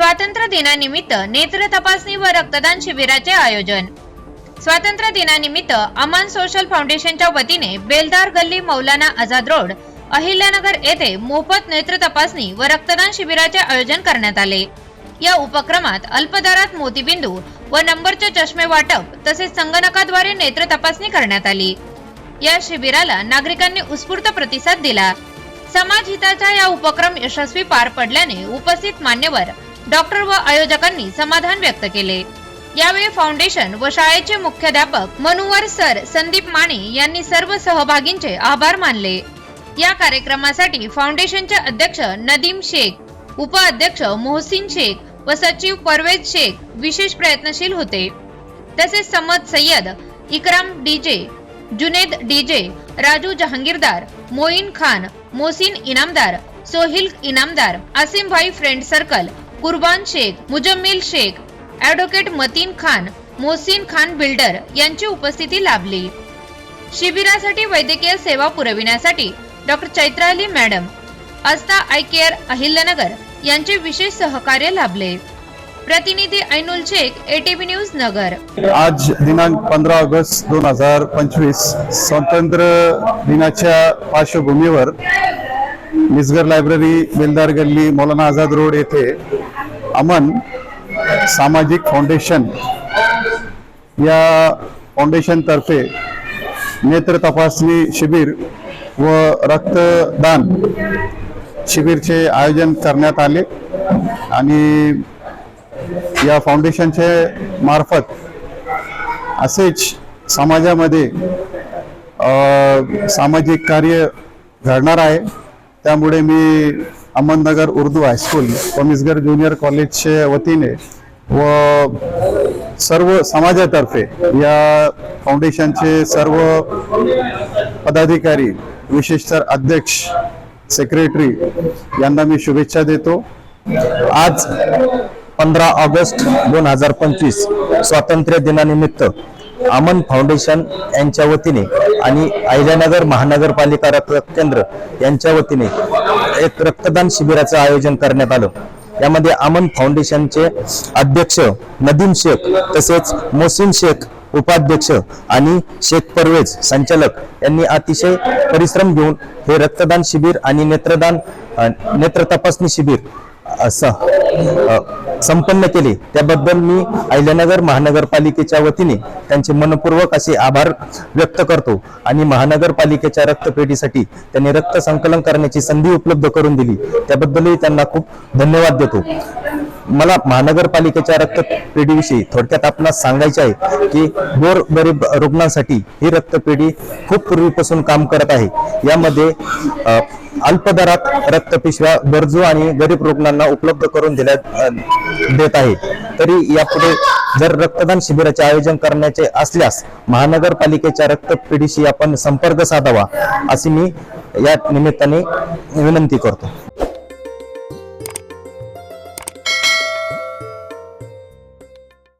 दिनानिमित्त नेत्र तपासणी व रक्तदान शिबिराचे आयोजन. स्वातंत्र्य दिनानिमित्त अमान सोशल फाउंडेशनच्या वतीने बेलदार गल्ली मौलाना आझाद रोड अहिल्यानगर येथे मोफत नेत्र तपासणी व रक्तदान शिबिराचे आयोजन करण्यात आले. या उपक्रमात अल्पदरात मोतीबिंदू व नंबरचे चष्मे वाटप तसेच संगणकाद्वारे नेत्र तपासणी करण्यात आली. या शिबिराला नागरिकांनी उत्स्फूर्त प्रतिसाद दिला. समाज हिताचा या उपक्रम यशस्वी पार पडल्याने उपस्थित मान्यवर डॉक्टर व आयोजकांनी समाधान व्यक्त केले. यावेळी फाउंडेशन व शाळेचे मुख्याध्यापक मनुवर सर संदीप माने यांनी सर्व सहभागींचे आभार मानले. या कार्यक्रमासाठी फाउंडेशनचे अध्यक्ष नदीम शेख उपाध्यक्ष मोहसिन शेख व सचिव परवेज शेख विशेष प्रयत्नशील होते. तसेच Samad Sayyed Ikram DJ Junaid DJ Raju Jahangirdar Moin Khan Mohsin Inamdar Sohail Inamdar Asim Bhai friend circle Kurban Sheikh Muzammil Sheikh advocate Mateen Khan Mohsin Khan builder यांची उपस्थिती लाभली. शिबिरासाठी वैद्यकीय सेवा पुरविण्यासाठी doctor Chaitrali madam Asta eye care Ahilyanagar यांचे विशेष सहकार्य लाभले. प्रतिनिधी ऐनुल शेख एटीव्ही न्यूज नगर. आज दिनांक पंधरा ऑगस्ट दोन हजार पंचवीस स्वातंत्र्य दिनाच्या पार्श्वभूमीवर मिसगर लायब्ररी बेलदार गल्ली मौलाना आझाद रोड येथे अमन सामाजिक फाउंडेशन या फाउंडेशनतर्फे नेत्र तपासणी शिबिर व रक्तदान शिबिरचे आयोजन करण्यात आले आणि या फाउंडेशनचे मार्फत असेच समाजामध्ये सामाजिक कार्य घडणार आहे. त्यामुळे मी अहमदनगर उर्दू हायस्कूल व मिसगर ज्युनियर कॉलेजच्या वतीने व सर्व समाजातर्फे या फाउंडेशनचे सर्व पदाधिकारी विशेषतः अध्यक्ष सेक्रेटरी यांना मी शुभेच्छा देतो. आज पंधरा ऑगस्ट दोन हजार पंचवीस स्वातंत्र्य दिनानिमित्त अमन फाउंडेशन यांच्या वतीने आणि अहिल्यानगर महानगरपालिका रक्त केंद्र यांच्या वतीने एक रक्तदान शिबिराचं आयोजन करण्यात आलं. यामध्ये अमन फाउंडेशनचे अध्यक्ष नदीम शेख तसेच मोसिन शेख उपाध्यक्ष आणि शेख परवेज संचालक यांनी अतिशय परिश्रम घेऊन हे रक्तदान शिबिर आणि नेत्रदान नेत्र तपासणी शिबिर असं संपन्न केले. त्याबद्दल मी अहिल्यानगर महानगरपालिकेच्या वतीने त्यांचे मनपूर्वक असे आभार व्यक्त करतो आणि महानगरपालिकेच्या रक्तपेढीसाठी त्यांनी रक्त संकलन करण्याची संधी उपलब्ध करून दिली. त्याबद्दलही त्यांना खूप धन्यवाद देतो. मला महानगरपालिकेच्या रक्तपेढीविषयी थोडक्यात आपणास सांगायचे आहे की गोर गरीब रुग्णांसाठी ही रक्तपेढी खूप पूर्वीपासून काम करत आहे. यामध्ये अल्पदरात अल्प दरात रक्तपिशव्या गरजू आणि गरीब रुग्णांना उपलब्ध करून दिल्यात देत आहे. तरी यापुढे जर रक्तदान शिबिराचे आयोजन करण्याचे असल्यास महानगरपालिकेच्या रक्तपेढीशी आपण संपर्क साधावा अशी मी या निमित्ताने विनंती करतो.